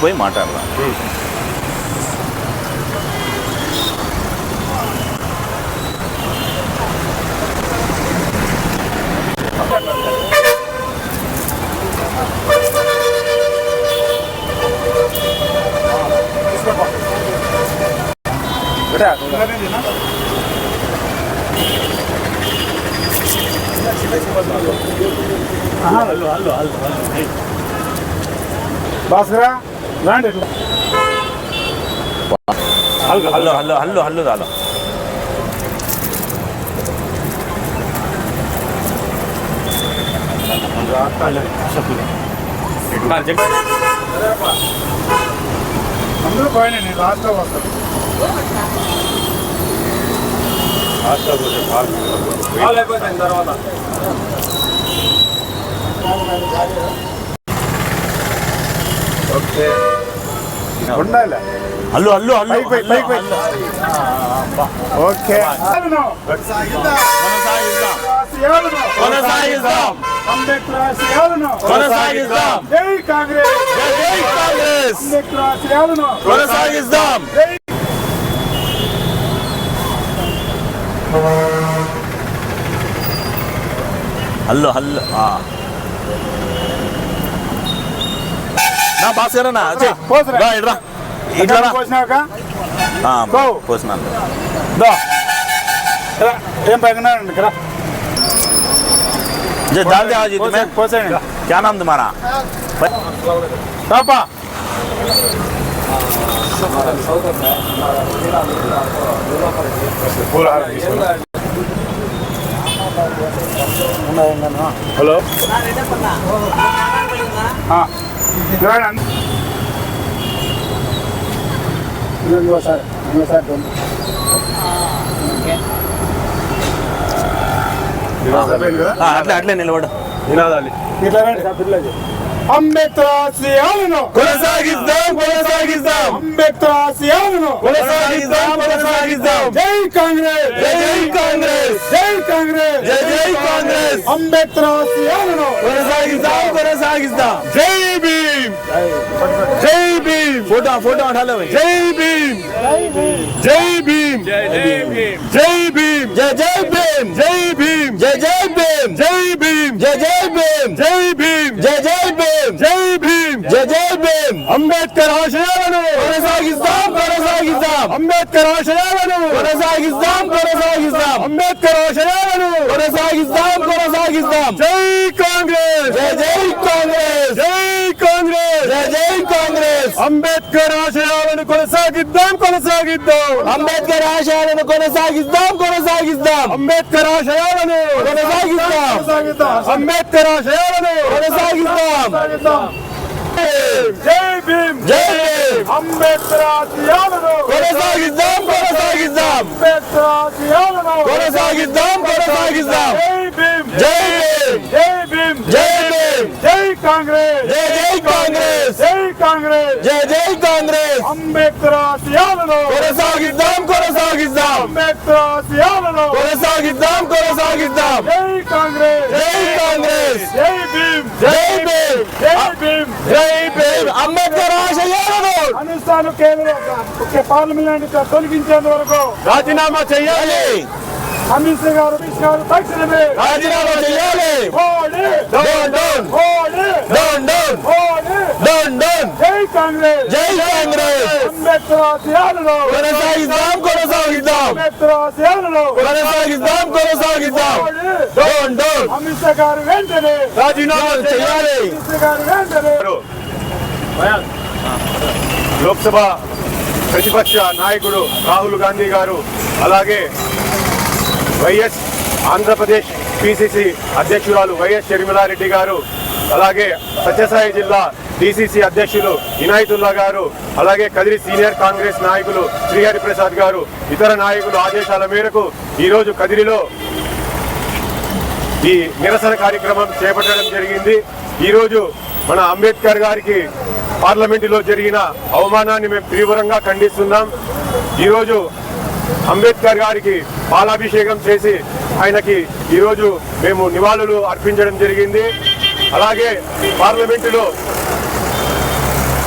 போய் மாட்டாடலாம் ಭಾಸ್ಕರ ఇట్లా. హల్లు హల్లు హల్లు హల్లు రాలో అందరూ పోయినా నేను లాస్ట్లో వస్తాను హల్లు హల్లు హల్లు పైకి పోయి. ఓకే కొనసాగిద్దాం కొనసాగిద్దాం అంబేద్కర్ ఆశయాలను కొనసాగిద్దాం జై కాంగ్రెస్ జై జై కాంగ్రెస్ అంబేద్కర్ ఆశయాలను కొనసాగిద్దాం జై హల్లు హల్లు ఆ. నా భాస్కర్ నా పోసురా. ఇట్రా ఇట్లా రా. పోసినాక ఆ, గో. పోసినాను దా రా. ఏం పైన రా जे डाल दे आज इसमें పోసేయండి क्या नाम तुम्हारा పాపా హలో ఆ. ఆ, అట్లే అట్లే నిలబడు. ఇట్లా రండి. అంబేద్కర్ ఆశయాలను కొనసాగిద్దాం కొనసాగిద్దాం. అంబేద్కర్ ఆశయాలను కొనసాగిద్దాం కొనసాగిద్దాం. జై కాంగ్రెస్. జై జై కాంగ్రెస్. జై కాంగ్రెస్. జై జై కాంగ్రెస్. అంబేద్కర్ ఆశయాలను కొనసాగిద్దాం కొనసాగిద్దాం. జై భీమ్ జై భీమ్ ఫోటో ఫోటో హలో జై భీమ్ జై భీమ్ జై భీమ్ జై జై భీమ్ జై భీమ్ జై జై భీమ్ జై భీమ్ జై జై భీమ్ జై భీమ్ జై జై భీమ్ జై భీమ్ జై జై భీమ్ అంబేద్కర్ ఆశయాలను కొనసాగిస్తాం కొనసాగిస్తాం అంబేద్కర్ ఆశయాలను కొనసాగిస్తాం కొనసాగిస్తాం అంబేద్కర్ ఆశయాలను కొనసాగిస్తాం కొనసాగిస్తాం జై కాంగ్రెస్ జై జై కాంగ్రెస్ జై అంబేద్కర్ ఆశయాలను కొనసాగిద్దాం కొనసాగిద్దాం అంబేద్కర్ ఆశయాలను కొనసాగిద్దాం కొనసాగిద్దాం అంబేద్కర్ ఆశయాలను కొనసాగిద్దాం. కొనసాగిద్దాం అంబేద్కర్ ఆశయాలను కొనసాగిద్దాం. కొనసాగిద్దాం జై భీమ్ జై భీమ్ అంబేద్కర్ ఆశయాలను కొనసాగిద్దాం కొనసాగిద్దాం అంబేద్కర్ ఆశయాలను కొనసాగిద్దాం కొనసాగిద్దాం జై భీమ్ జై భీమ్ జై భీమ్ జై భీమ్ జై కాంగ్రెస్ జై జై కాంగ్రెస్. జై జై కాంగ్రెస్. అంబేద్కర్ ఆశయాలను కొనసాగిద్దాం కొనసాగిద్దాం. అంబేద్కర్ ఆశయాలను కొనసాగిద్దాం కొనసాగిద్దాం. జై కాంగ్రెస్. జై కాంగ్రెస్. జై భీమ్. జై భీమ్. జై భీమ్. జై భీమ్. అంబేద్కర్ ఆశయాలను అనుష్ఠాన కేంద్ర పార్లమెంట్ తొలగించేంత వరకు రాజీనామా చేయాలి. అమిత్ షా గారు అమిత్ షా గారు తక్షణమే రాజీనామా చేయాలి. Modi down down. Modi down down. Modi down down. జై కాంగ్రెస్. జై కాంగ్రెస్. అంబేద్కర్ ఆశయాలను కొనసాగిద్దాం కొనసాగిద్దాం. అంబేద్కర్ ఆశయాలను కొనసాగిద్దాం కొనసాగిద్దాం. Down down. అమిత్ షా గారు వెంటనే. రాజీనామా చేయాలి. అమిత్ షా గారు వెంటనే. లోక్సభ ప్రతిపక్ష నాయకుడు రాహుల్ గాంధీ గారు అలాగే వైఎస్ ఆంధ్రప్రదేశ్ పిసిసి అధ్యక్షురాలు వైఎస్ షర్మిలారెడ్డి గారు అలాగే సత్యసాయి జిల్లా డిసిసి అధ్యక్షులు ఇనాయతుల్లా గారు అలాగే కదిరి సీనియర్ కాంగ్రెస్ నాయకులు శ్రీహరి ప్రసాద్ గారు ఇతర నాయకులు ఆదేశాల మేరకు ఈరోజు కదిరిలో ఈ నిరసన కార్యక్రమం చేపట్టడం జరిగింది. ఈరోజు మన అంబేద్కర్ గారికి పార్లమెంటులో జరిగిన అవమానాన్ని మేము తీవ్రంగా ఖండిస్తున్నాం. ఈరోజు అంబేద్కర్ గారికి పాలాభిషేకం చేసి ఆయనకి ఈరోజు మేము నివాళులు అర్పించడం జరిగింది. అలాగే పార్లమెంటులో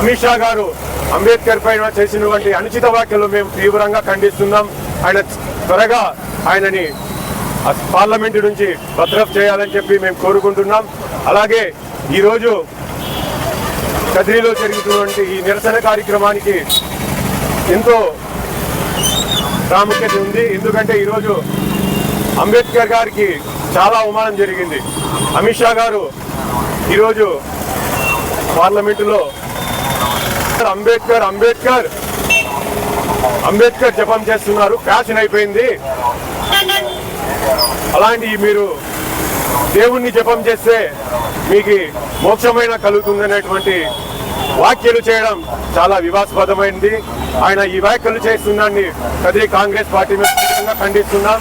అమిత్ షా గారు అంబేద్కర్ పైన చేసినటువంటి అనుచిత వ్యాఖ్యలు మేము తీవ్రంగా ఖండిస్తున్నాం. ఆయన త్వరగా ఆయనని పార్లమెంటు నుంచి భద్రప్ చేయాలని చెప్పి మేము కోరుకుంటున్నాం. అలాగే ఈరోజు కదిరిలో జరుగుతున్నటువంటి ఈ నిరసన కార్యక్రమానికి ఎంతో ప్రాముఖ్యత ఉంది. ఎందుకంటే ఈరోజు అంబేద్కర్ గారికి చాలా అవమానం జరిగింది. అమిత్ షా గారు ఈరోజు పార్లమెంటులో అంబేద్కర్ అంబేద్కర్ అంబేద్కర్ జపం చేస్తున్నారు. ఫ్యాషన్ అయిపోయింది. అలాంటి మీరు దేవుణ్ణి జపం చేస్తే మీకు మోక్షమైన కలుగుతుందనేటువంటి వ్యాఖ్యలు చేయడం చాలా వివాదాస్పదమైంది. ఆయన ఈ వ్యాఖ్యలు చేస్తున్నాన్ని కదిరి కాంగ్రెస్ పార్టీ మీద ఖండిస్తున్నాం.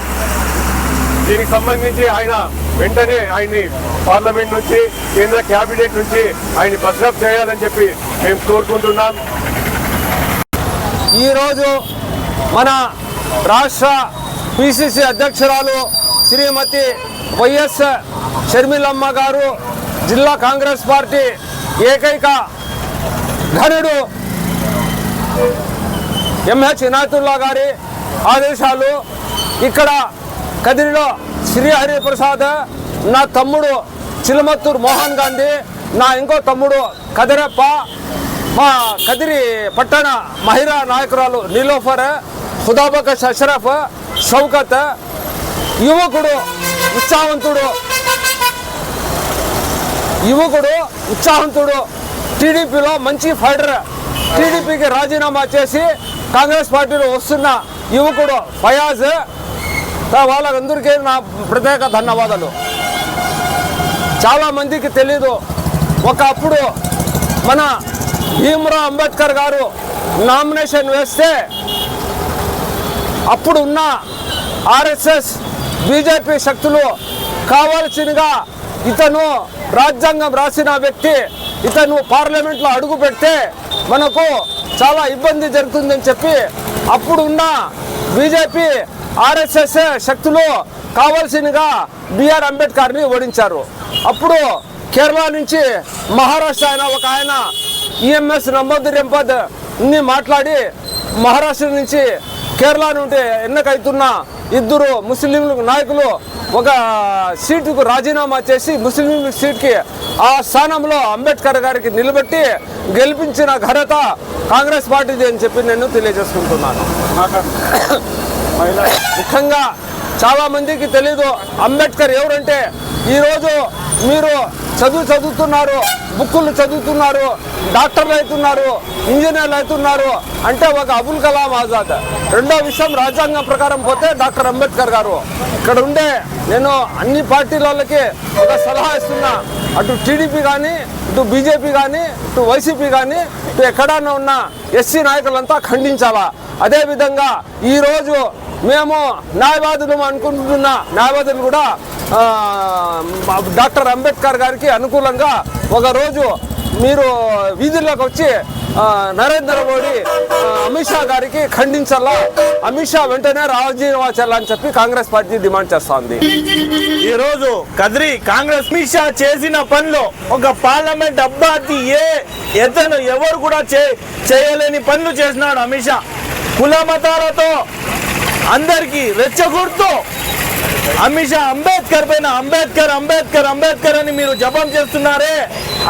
దీనికి సంబంధించి ఆయన వెంటనే ఆయన్ని పార్లమెంట్ నుంచి కేంద్ర కేబినెట్ నుంచి ఆయన్ని బస్రప్ చేయాలని చెప్పి మేము కోరుకుంటున్నాం. ఈరోజు మన రాష్ట్ర పిసిసి అధ్యక్షురాలు శ్రీమతి వైఎస్ షర్మిలమ్మ గారు జిల్లా కాంగ్రెస్ పార్టీ ఏకైక ఘనుడు ఎంహెచ్ ఇనాతుల్లా గారి ఆదేశాలు ఇక్కడ కదిరిలో శ్రీహరి ప్రసాద్ నా తమ్ముడు చిలమత్తూరు మోహన్ గాంధీ నా ఇంకో తమ్ముడు కదిరప్ప మా కదిరి పట్టణ మహిళా నాయకురాలు నీలోఫర్ హుదాబకష్ అషరఫ్ షౌకత్ యువకుడు ఉత్సాహవంతుడు యువకుడు ఉత్సాహవంతుడు టీడీపీలో మంచి ఫైటర్ టీడీపీకి రాజీనామా చేసి కాంగ్రెస్ పార్టీలో వస్తున్న యువకుడు ఫయాజ్. వాళ్ళందరికీ నా ప్రత్యేక ధన్యవాదాలు. చాలా మందికి తెలీదు. ఒకప్పుడు మన భీమరా అంబేద్కర్ గారు నామినేషన్ వేస్తే అప్పుడు ఉన్న ఆర్ఎస్ఎస్ బీజేపీ శక్తులు కావాల్సినగా ఇతను రాజ్యాంగం రాసిన వ్యక్తి ఇతను పార్లమెంట్లో అడుగు పెడితే మనకు చాలా ఇబ్బంది జరుగుతుందని చెప్పి అప్పుడు ఉన్న బీజేపీ ఆర్ఎస్ఎస్ శక్తులు కావాల్సినగా బిఆర్ అంబేద్కర్ని ఓడించారు. అప్పుడు కేరళ నుంచి మహారాష్ట్ర ఆయన ఒక ఆయన ఈఎంఎస్ నమ్మద్ రెంపద్ని మాట్లాడి మహారాష్ట్ర నుంచి కేరళ నుండి ఎన్నికైతున్న ఇద్దరు ముస్లిం నాయకులు ఒక సీటుకు రాజీనామా చేసి ముస్లిం సీట్కి ఆ స్థానంలో అంబేద్కర్ గారికి నిలబెట్టి గెలిపించిన ఘనత కాంగ్రెస్ పార్టీది అని చెప్పి నేను తెలియజేసుకుంటున్నాను. ముఖ్యంగా చాలా మందికి తెలీదు. అంబేద్కర్ ఎవరంటే ఈరోజు మీరు చదువు చదువుతున్నారు బుక్కులు చదువుతున్నారు డాక్టర్లు అవుతున్నారు ఇంజనీర్లు అవుతున్నారు అంటే ఒక అబుల్ కలాం ఆజాద్. రెండో విషయం రాజ్యాంగం ప్రకారం పోతే డాక్టర్ అంబేద్కర్ గారు. ఇక్కడ ఉండే నేను అన్ని పార్టీలకి ఒక సలహా ఇస్తున్నా. అటు టీడీపీ కానీ ఇటు బీజేపీ కానీ ఇటు వైసీపీ కానీ ఇటు ఎక్కడానే ఉన్న ఎస్సీ నాయకులంతా ఖండించాలా? అదేవిధంగా ఈరోజు మేము న్యాయవాదులు అనుకుంటున్న న్యాయవాదులు కూడా డాక్టర్ అంబేద్కర్ గారికి అనుకూలంగా ఒక రోజు మీరు వీధుల్లోకి వచ్చి నరేంద్ర మోడీ అమిత్ షా గారికి ఖండించాలా అమిత్ షా వెంటనే రాజీనామా చేయాలని చెప్పి కాంగ్రెస్ పార్టీ డిమాండ్ చేస్తోంది. ఈ రోజు కద్రి కాంగ్రెస్ అమిత్ షా చేసిన పనులు ఒక పార్లమెంట్ అభ్యర్థి ఏ ఎతను ఎవరు కూడా చే చేయలేని పనులు చేసినాడు అమిత్ షా. కుల మతాలతో అందరికి రెచ్చగొడుతూ అమిత్ షా అంబేద్కర్ పైన అంబేద్కర్ అంబేద్కర్ అంబేద్కర్ అని మీరు జపం చేస్తున్నారే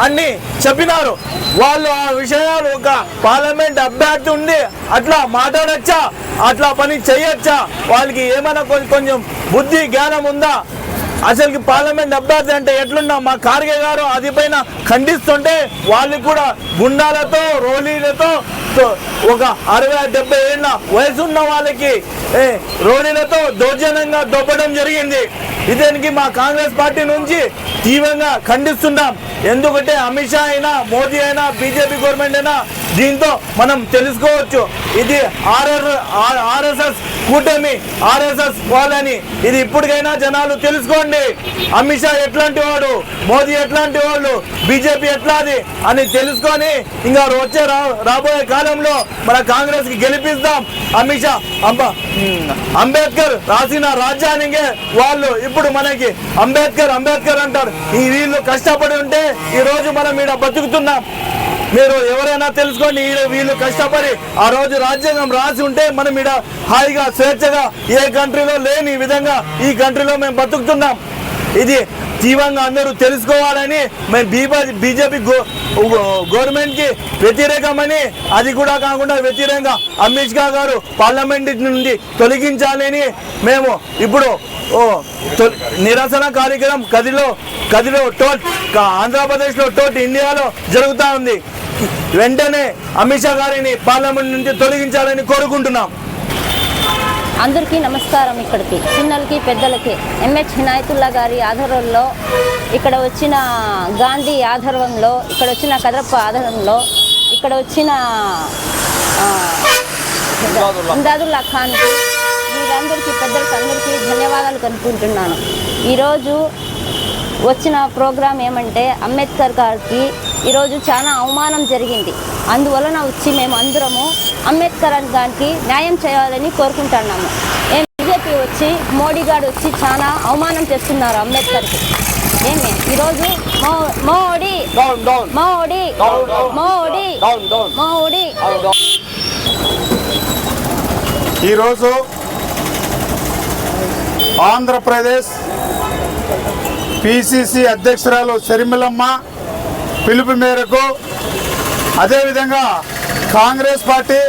అని చెప్పినారు. వాళ్ళు ఆ విషయాలు ఒక పార్లమెంట్ అభ్యర్థి ఉండి అట్లా మాట్లాడచ్చా? అట్లా పని చేయొచ్చా? వాళ్ళకి ఏమైనా కొంచెం కొంచెం బుద్ధి జ్ఞానం ఉందా? అసలుకి పార్లమెంట్ అభ్యర్థి అంటే ఎట్లున్నా మా ఖార్గే గారు అది పైన ఖండిస్తుంటే వాళ్ళు కూడా గుండాలతో రోలీలతో ఒక అరవై డెబ్బై ఏళ్ళ వయసు ఉన్న వాళ్ళకి రోలీలతో దౌర్జన్యంగా దొబ్బడం జరిగింది. ఇదానికి మా కాంగ్రెస్ పార్టీ నుంచి తీవ్రంగా ఖండిస్తున్నాం. ఎందుకంటే అమిత్ షా అయినా మోదీ అయినా బీజేపీ గవర్నమెంట్ అయినా దీంతో మనం తెలుసుకోవచ్చు. ఇది ఆర్ఆర్ ఆర్ఎస్ఎస్ కూటమి ఆర్ఎస్ఎస్ వాళ్ళని ఇది ఇప్పటికైనా జనాలు తెలుసుకోండి. అమిత్ షా ఎట్లాంటి వాడు? మోదీ ఎట్లాంటి వాళ్ళు బీజేపీ ఎట్లాది? అని తెలుసుకొని ఇంకా వచ్చే రా రాబోయే కాలంలో మన కాంగ్రెస్కి గెలిపిస్తాం. అమిత్ షా అంబేద్కర్ రాసిన రాజ్యానికి వాళ్ళు ఇప్పుడు మనకి అంబేద్కర్ అంబేద్కర్ అంటారు. ఈ వీళ్ళు కష్టపడి ఉంటే ఈ రోజు మనం ఈడ బతుకుతున్నాం. మీరు ఎవరైనా తెలుసుకోండి వీళ్ళు కష్టపడి ఆ రోజు రాజ్యాంగం రాసి ఉంటే మనం ఈడ హాయిగా స్వేచ్ఛగా ఏ కంట్రీలో లేని విధంగా ఈ కంట్రీలో మేము బతుకుతున్నాం. ఇది తీవ్రంగా అందరూ తెలుసుకోవాలని మేము బీబా బీజేపీ గవర్నమెంట్కి వ్యతిరేకమని అది కూడా కాకుండా వ్యతిరేకంగా అమిత్ షా గారు పార్లమెంట్ నుండి తొలగించాలని మేము ఇప్పుడు ఓ నిరసన కార్యక్రమం కదిలో కదిలో టోట్ ఆంధ్రప్రదేశ్లో టోట్ ఇండియాలో జరుగుతూ ఉంది. వెంటనే అమిత్ షా గారిని పార్లమెంట్ నుంచి తొలగించాలని కోరుకుంటున్నాం. అందరికీ నమస్కారం ఇక్కడికి. చిన్నలకి పెద్దలకి. ఎంహెచ్ హినాయతుల్లా గారి ఆధ్వర్యంలో ఇక్కడ వచ్చిన గాంధీ ఆధ్వర్యంలో ఇక్కడ వచ్చిన కదరప్ప ఆధ్వర్యంలో ఇక్కడ వచ్చిన ఇందాదుల్లా ఖాన్కి మీరందరికీ పెద్దలకి అందరికీ ధన్యవాదాలు కనుక్కుంటున్నాను ఈరోజు వచ్చిన ప్రోగ్రాం ఏమంటే అంబేద్కర్ గారికి ఈరోజు చాలా అవమానం జరిగింది. అందువలన వచ్చి మేము అందరము అంబేద్కర్ గారికి న్యాయం చేయాలని కోరుకుంటున్నాము. ఏం బీజేపీ వచ్చి మోడీ గారు వచ్చి చాలా అవమానం చేస్తున్నారు అంబేద్కర్కి. ఏమి? ఈరోజు మోడీ డౌన్ డౌన్ మోడీ. మోడీ మోడీ. ఈరోజు ఆంధ్రప్రదేశ్ పిసిసి అధ్యక్షురాలు శర్మిలమ్మ పిలుపు మేరకు అదేవిధంగా కాంగ్రెస్ పార్టీ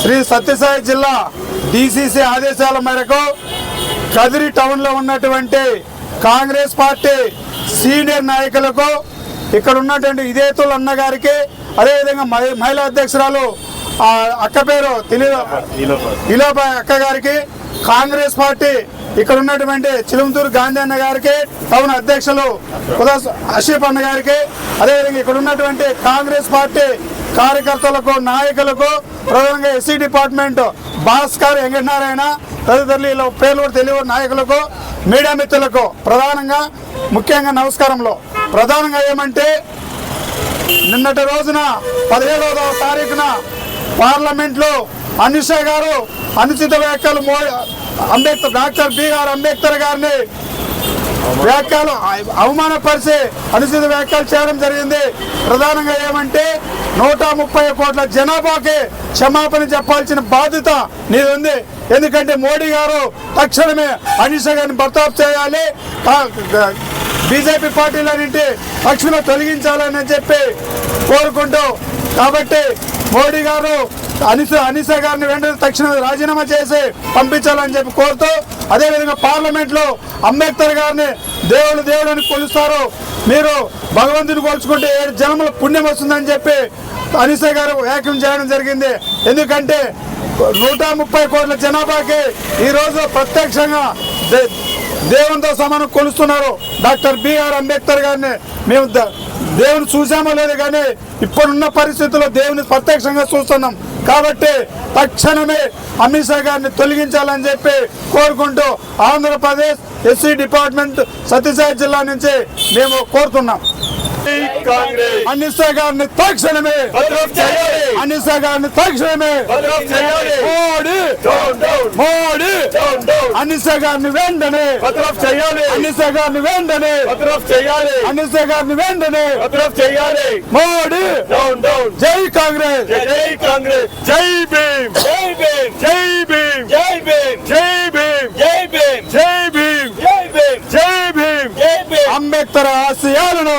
శ్రీ సత్యసాయి జిల్లా డిసిసి ఆదేశాల మేరకు కదిరి టౌన్లో ఉన్నటువంటి కాంగ్రెస్ పార్టీ సీనియర్ నాయకులకు ఇక్కడ ఉన్నటువంటి ఇదేతులు అన్న గారికి అదేవిధంగా మహి- మహిళా అధ్యక్షురాలు ఆ అక్క పేరు తెలియదు ఇలాబాయ్ అక్క గారికి కాంగ్రెస్ పార్టీ ఇక్కడ ఉన్నటువంటి చిలుమతూరు గాంధీ అన్న గారికి టౌన్ అధ్యక్షులు ఉదాస్ అషీఫ్ అన్న గారికి అదేవిధంగా ఇక్కడ ఉన్నటువంటి కాంగ్రెస్ పార్టీ కార్యకర్తలకు నాయకులకు ప్రధానంగా ఎస్సీ డిపార్ట్మెంట్ భాస్కర్ వెంకటనారాయణ తదితరులు ఇలా పేర్లు తెలియని నాయకులకు మీడియా మిత్రులకు ప్రధానంగా ముఖ్యంగా నమస్కారంలో. ప్రధానంగా ఏమంటే నిన్నటి రోజున పదిహేడవ తారీఖున పార్లమెంట్లో అమిత్ షా గారు అనుచిత వ్యాఖ్యలు మో- అంబేద్కర్ డాక్టర్ బిఆర్ అంబేద్కర్ గారిని వ్యాఖ్యలు అవమానపరిచి అనుచిత వ్యాఖ్యలు చేయడం జరిగింది. ప్రధానంగా ఏమంటే నూట ముప్పై కోట్ల జనాభాకి క్షమాపణ చెప్పాల్సిన బాధ్యత నీది ఉంది ఎందుకంటే మోడీ గారు తక్షణమే అనిష గారిని బర్తాప్ చేయాలి. బీజేపీ పార్టీలన్నింటి పక్షులు తొలగించాలని చెప్పి కోరుకుంటూ కాబట్టి మోడీ గారు అనిస అనిస గారిని వెంటనే తక్షణమే రాజీనామా చేసి పంపించాలని చెప్పి కోరుతూ అదేవిధంగా పార్లమెంట్లో అంబేద్కర్ గారిని దేవుడు దేవుడు అని కొలుస్తారు. మీరు భగవంతుని కోల్చుకుంటే ఏడు జన్మల పుణ్యం వస్తుందని చెప్పి అనిస గారు వ్యాఖ్యం చేయడం జరిగింది. ఎందుకంటే నూట ముప్పై కోట్ల జనాభాకి ఈరోజు ప్రత్యక్షంగా దేవునితో సమానం కొలుస్తున్నారు. డాక్టర్ బిఆర్ అంబేద్కర్ గారిని మేము దేవుని చూసామో లేదు కానీ ఇప్పుడున్న పరిస్థితుల్లో దేవుని ప్రత్యక్షంగా చూస్తున్నాం. కాబట్టి తక్షణమే అమిత్ షా గారిని తొలగించాలని చెప్పి కోరుకుంటూ ఆంధ్రప్రదేశ్ ఎస్సీ డిపార్ట్మెంట్ సత్యసాయి జిల్లా నుంచి మేము కోరుతున్నాం. అనిసా గారిని తక్షణమే అనిసా గారిని తక్షణమే మోడీ మోడీ అనిసా గారిని వెంటనే అనిసా గారిని వెంటనే అనిసా గారిని వెంటనే మోడీ జై కాంగ్రెస్ జై కాంగ్రెస్ జై భీమ్ జై భీమ్ జై భీమ్ జై భీమ్ జై భీమ్ జై భీమ్ జై భీమ్ జై భీమ్ జై భీమ్ అంబేద్కర్ ఆశయాలను